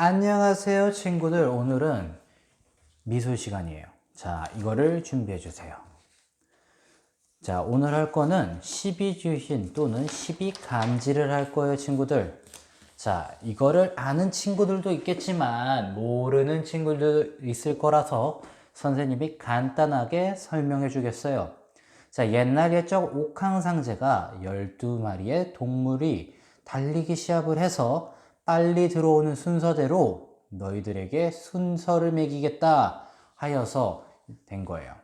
안녕하세요 친구들. 오늘은 미술 시간이에요. 자 이거를 준비해 주세요. 자 오늘 할 거는 12주신 또는 12간지를 할 거예요 친구들. 자 이거를 아는 친구들도 있겠지만 모르는 친구들도 있을 거라서 선생님이 간단하게 설명해 주겠어요. 자 옛날 옛적 옥황상제가 12마리의 동물이 달리기 시합을 해서 빨리 들어오는 순서대로 너희들에게 순서를 매기겠다 하여서 된 거예요.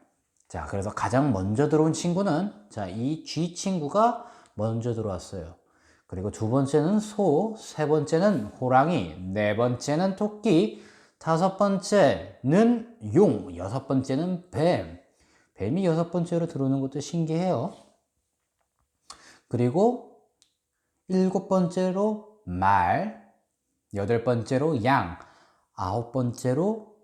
자, 그래서 가장 먼저 들어온 친구는 자, 이 G 친구가 먼저 들어왔어요. 그리고 두 번째는 소, 세 번째는 호랑이, 네 번째는 토끼, 다섯 번째는 용, 여섯 번째는 뱀. 뱀이 여섯 번째로 들어오는 것도 신기해요. 그리고 일곱 번째로 말, 여덟 번째로 양, 아홉 번째로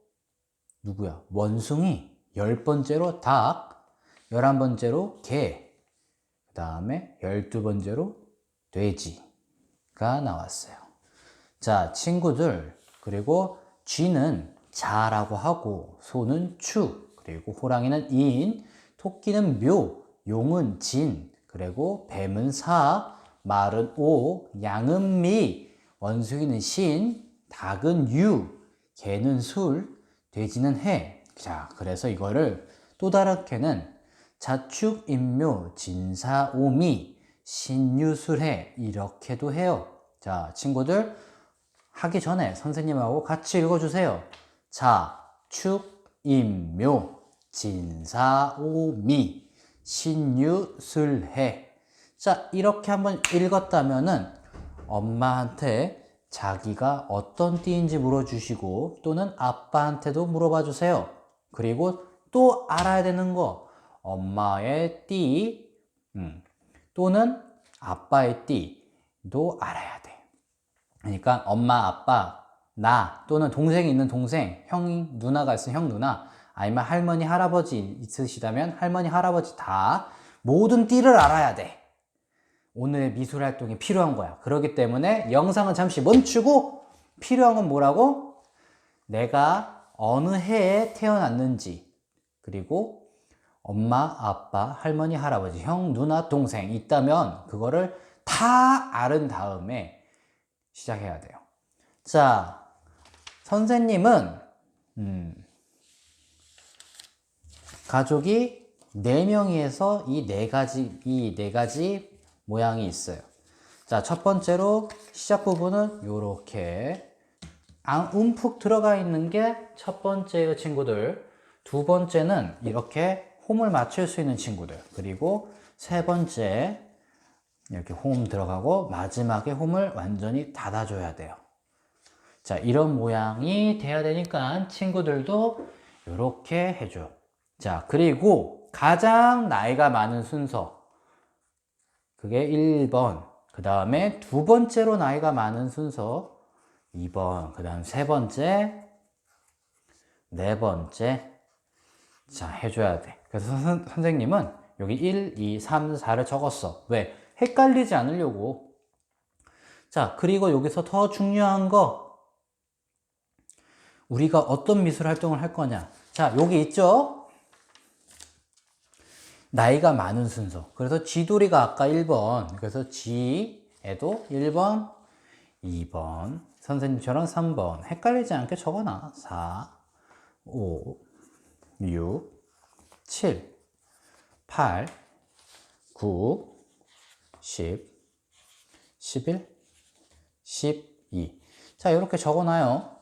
누구야? 원숭이, 열 번째로 닭, 열한 번째로 개, 그 다음에 열두 번째로 돼지가 나왔어요. 자, 친구들, 그리고 쥐는 자라고 하고, 소는 추, 그리고 호랑이는 인, 토끼는 묘, 용은 진, 그리고 뱀은 사, 말은 오, 양은 미, 원숭이는 신, 닭은 유, 개는 술, 돼지는 해. 자, 그래서 이거를 또 다르게는 자축, 인묘, 진사, 오미, 신유술해 이렇게도 해요. 자, 친구들 하기 전에 선생님하고 같이 읽어주세요. 자 축, 인묘, 진사, 오미, 신유술해. 자, 이렇게 한번 읽었다면은 엄마한테 자기가 어떤 띠인지 물어주시고 또는 아빠한테도 물어봐 주세요. 그리고 또 알아야 되는 거 엄마의 띠 음, 또는 아빠의 띠도 알아야 돼. 그러니까 엄마, 아빠, 나 또는 동생이 있는 동생, 형, 누나가 있으면 형, 누나 아니면 할머니, 할아버지 있으시다면 할머니, 할아버지 다 모든 띠를 알아야 돼. 오늘의 미술 활동이 필요한 거야. 그렇기 때문에 영상은 잠시 멈추고 필요한 건 뭐라고? 내가 어느 해에 태어났는지 그리고 엄마, 아빠, 할머니, 할아버지, 형, 누나, 동생 있다면 그거를 다 알은 다음에 시작해야 돼요. 자, 선생님은 음, 가족이 네명이에서 이네 가지 이네 가지 모양이 있어요. 자, 첫 번째로 시작 부분은 이렇게 움푹 들어가 있는 게 첫 번째예요, 친구들. 두 번째는 이렇게 홈을 맞출 수 있는 친구들. 그리고 세 번째 이렇게 홈 들어가고 마지막에 홈을 완전히 닫아줘야 돼요. 자, 이런 모양이 돼야 되니까 친구들도 이렇게 해줘. 자, 그리고 가장 나이가 많은 순서. 그게 1번. 그 다음에 두 번째로 나이가 많은 순서 2번. 그 다음 세 번째, 네 번째. 자, 해줘야 돼. 그래서 선, 선생님은 여기 1, 2, 3, 4를 적었어. 왜? 헷갈리지 않으려고. 자, 그리고 여기서 더 중요한 거. 우리가 어떤 미술 활동을 할 거냐. 자, 여기 있죠? 나이가 많은 순서. 그래서 쥐돌이가 아까 1번. 그래서 쥐에도 1번, 2번. 선생님처럼 3번. 헷갈리지 않게 적어놔. 4, 5, 6, 7, 8, 9, 10, 11, 12. 자, 이렇게 적어놔요.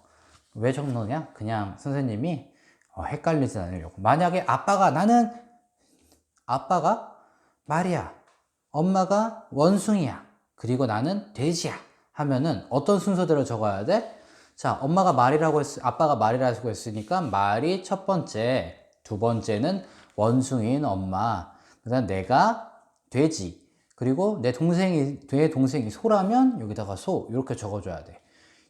왜 적느냐? 그냥 선생님이 어, 헷갈리지 않으려고. 만약에 아빠가 나는 아빠가 말이야. 엄마가 원숭이야. 그리고 나는 돼지야. 하면은 어떤 순서대로 적어야 돼? 자, 엄마가 말이라고 했, 아빠가 말이라고 했으니까 말이 첫 번째, 두 번째는 원숭이인 엄마. 그 다음 내가 돼지. 그리고 내 동생이, 내 동생이 소라면 여기다가 소. 이렇게 적어줘야 돼.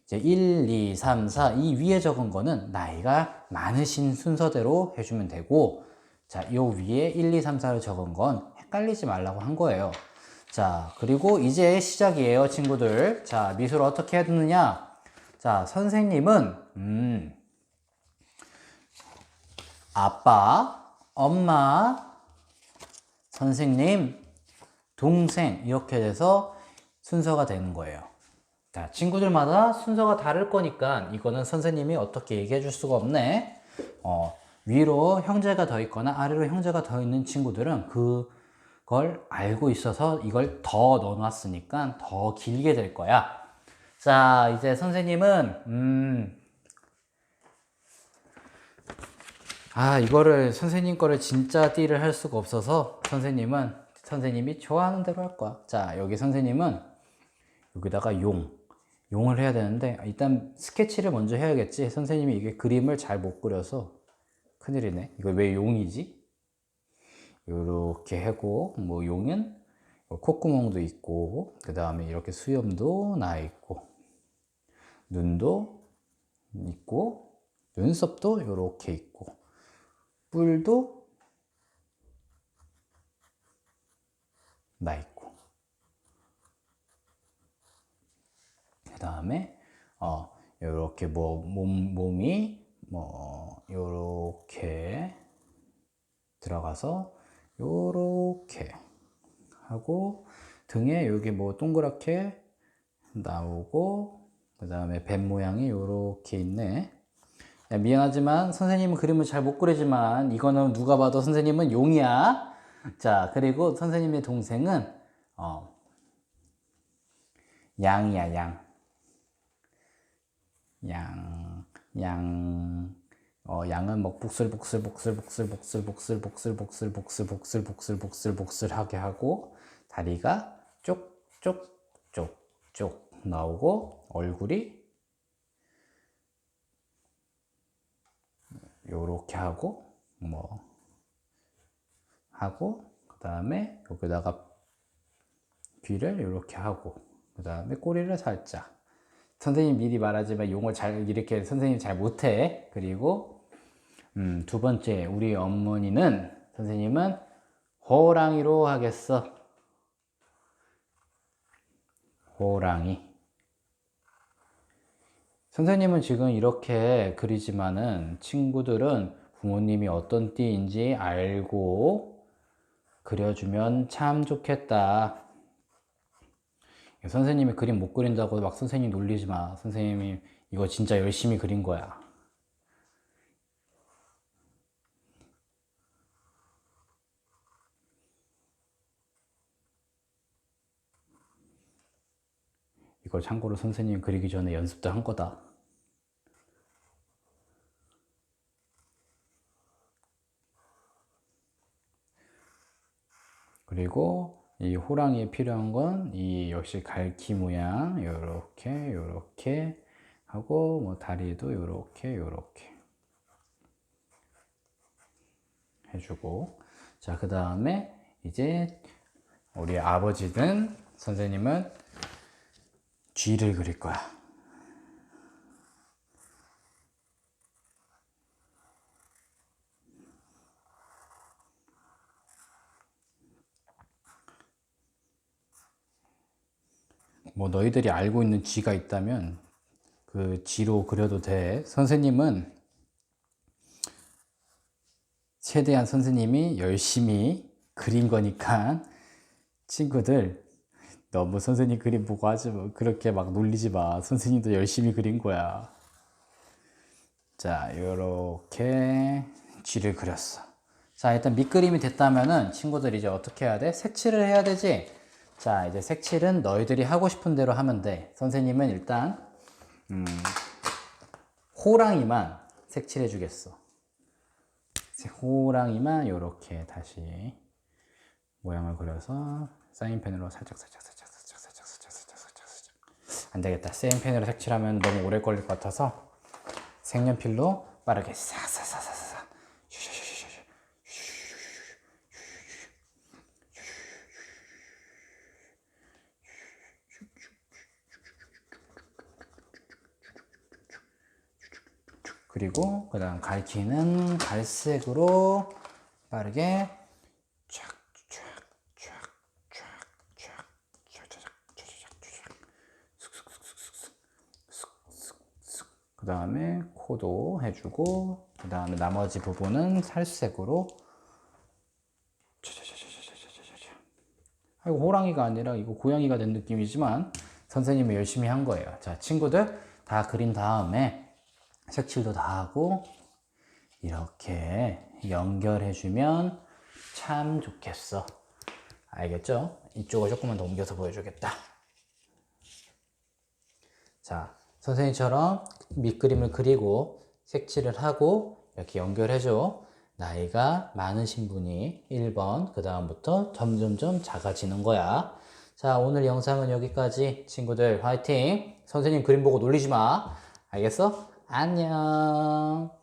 이제 1, 2, 3, 4, 이 위에 적은 거는 나이가 많으신 순서대로 해주면 되고, 자, 요 위에 1, 2, 3, 4를 적은 건 헷갈리지 말라고 한 거예요. 자, 그리고 이제 시작이에요, 친구들. 자, 미술 어떻게 해야 되느냐? 자, 선생님은, 음, 아빠, 엄마, 선생님, 동생, 이렇게 돼서 순서가 되는 거예요. 자, 친구들마다 순서가 다를 거니까 이거는 선생님이 어떻게 얘기해 줄 수가 없네. 어, 위로 형제가 더 있거나 아래로 형제가 더 있는 친구들은 그걸 알고 있어서 이걸 더 넣어놨으니까 더 길게 될 거야. 자, 이제 선생님은, 음, 아, 이거를 선생님 거를 진짜 띠를 할 수가 없어서 선생님은 선생님이 좋아하는 대로 할 거야. 자, 여기 선생님은 여기다가 용, 용을 해야 되는데 일단 스케치를 먼저 해야겠지. 선생님이 이게 그림을 잘 못 그려서 큰일이네. 이거 왜 용이지? 요렇게 하고 뭐 용은 콧구멍도 있고 그 다음에 이렇게 수염도 나 있고 눈도 있고 눈썹도 요렇게 있고 뿔도 나 있고 그 다음에 어 요렇게 뭐 몸, 몸이 뭐 요렇게 들어가서 요렇게 하고 등에 여기 뭐 동그랗게 나오고 그 다음에 뱀 모양이 요렇게 있네. 야, 미안하지만 선생님은 그림을 잘 못 그리지만 이거는 누가 봐도 선생님은 용이야. 자 그리고 선생님의 동생은 어, 양이야 양. 양, 양, 어, 양은 뭐 복슬, 복슬, 복슬, 복슬, 복슬, 복슬, 복슬, 복슬, 복슬, 복슬, 복슬, 복슬, 복슬하게 하고 다리가 쪽, 쪽, 쪽, 쪽 나오고 얼굴이 요렇게 하고 뭐 하고 그 다음에 여기다가 귀를 이렇게 하고 그 다음에 꼬리를 살짝 선생님 미리 말하지만 용어 잘 이렇게 선생님 잘 못해 그리고 음, 두 번째 우리 어머니는 선생님은 호랑이로 하겠어 호랑이 선생님은 지금 이렇게 그리지만은 친구들은 부모님이 어떤 띠인지 알고 그려주면 참 좋겠다. 선생님이 그림 못 그린다고 막 선생님 놀리지 마. 선생님이 이거 진짜 열심히 그린 거야. 이거 참고로 선생님 그리기 전에 연습도 한 거다. 그리고 이 호랑이에 필요한 건 이 역시 갈퀴 모양 요렇게 요렇게 하고 뭐 다리도 요렇게 요렇게 해주고 자 그 다음에 이제 우리 아버지는 선생님은 쥐를 그릴 거야 뭐 너희들이 알고 있는 쥐가 있다면 그 쥐로 그려도 돼. 선생님은 최대한 선생님이 열심히 그린 거니까 친구들 너무 뭐 선생님 그림 보고 하지 뭐 그렇게 막 놀리지 마. 선생님도 열심히 그린 거야. 자, 이렇게 쥐를 그렸어. 자, 일단 밑그림이 됐다면은 친구들 이제 어떻게 해야 돼? 색칠을 해야 되지. 자, 이제 색칠은 너희들이 하고 싶은 대로 하면 돼. 선생님은 일단 음, 호랑이만 색칠해 주겠어. 호랑이만 이렇게 다시 모양을 그려서 사인펜으로 살짝 살짝 살짝 안 되겠다. 사인펜으로 색칠하면 너무 오래 걸릴 것 같아서 색연필로 빠르게 사사사사사. 그리고 그 다음 갈퀴는 갈색으로 빠르게 촥 그다음에 코도 해주고 그 다음에 나머지 부분은 살색으로. 아이고 호랑이가 아니라 이거 고양이가 된 느낌이지만 선생님이 열심히 한 거예요. 자 친구들 다 그린 다음에 색칠도 다 하고 이렇게 연결해주면 참 좋겠어. 알겠죠? 이쪽을 조금만 더 옮겨서 보여주겠다. 자 선생님처럼 밑그림을 그리고 색칠을 하고 이렇게 연결해줘. 나이가 많으신 분이 1번, 그 다음부터 점점점 작아지는 거야. 자, 오늘 영상은 여기까지. 친구들, 화이팅! 선생님 그림 보고 놀리지 마. 알겠어? 안녕!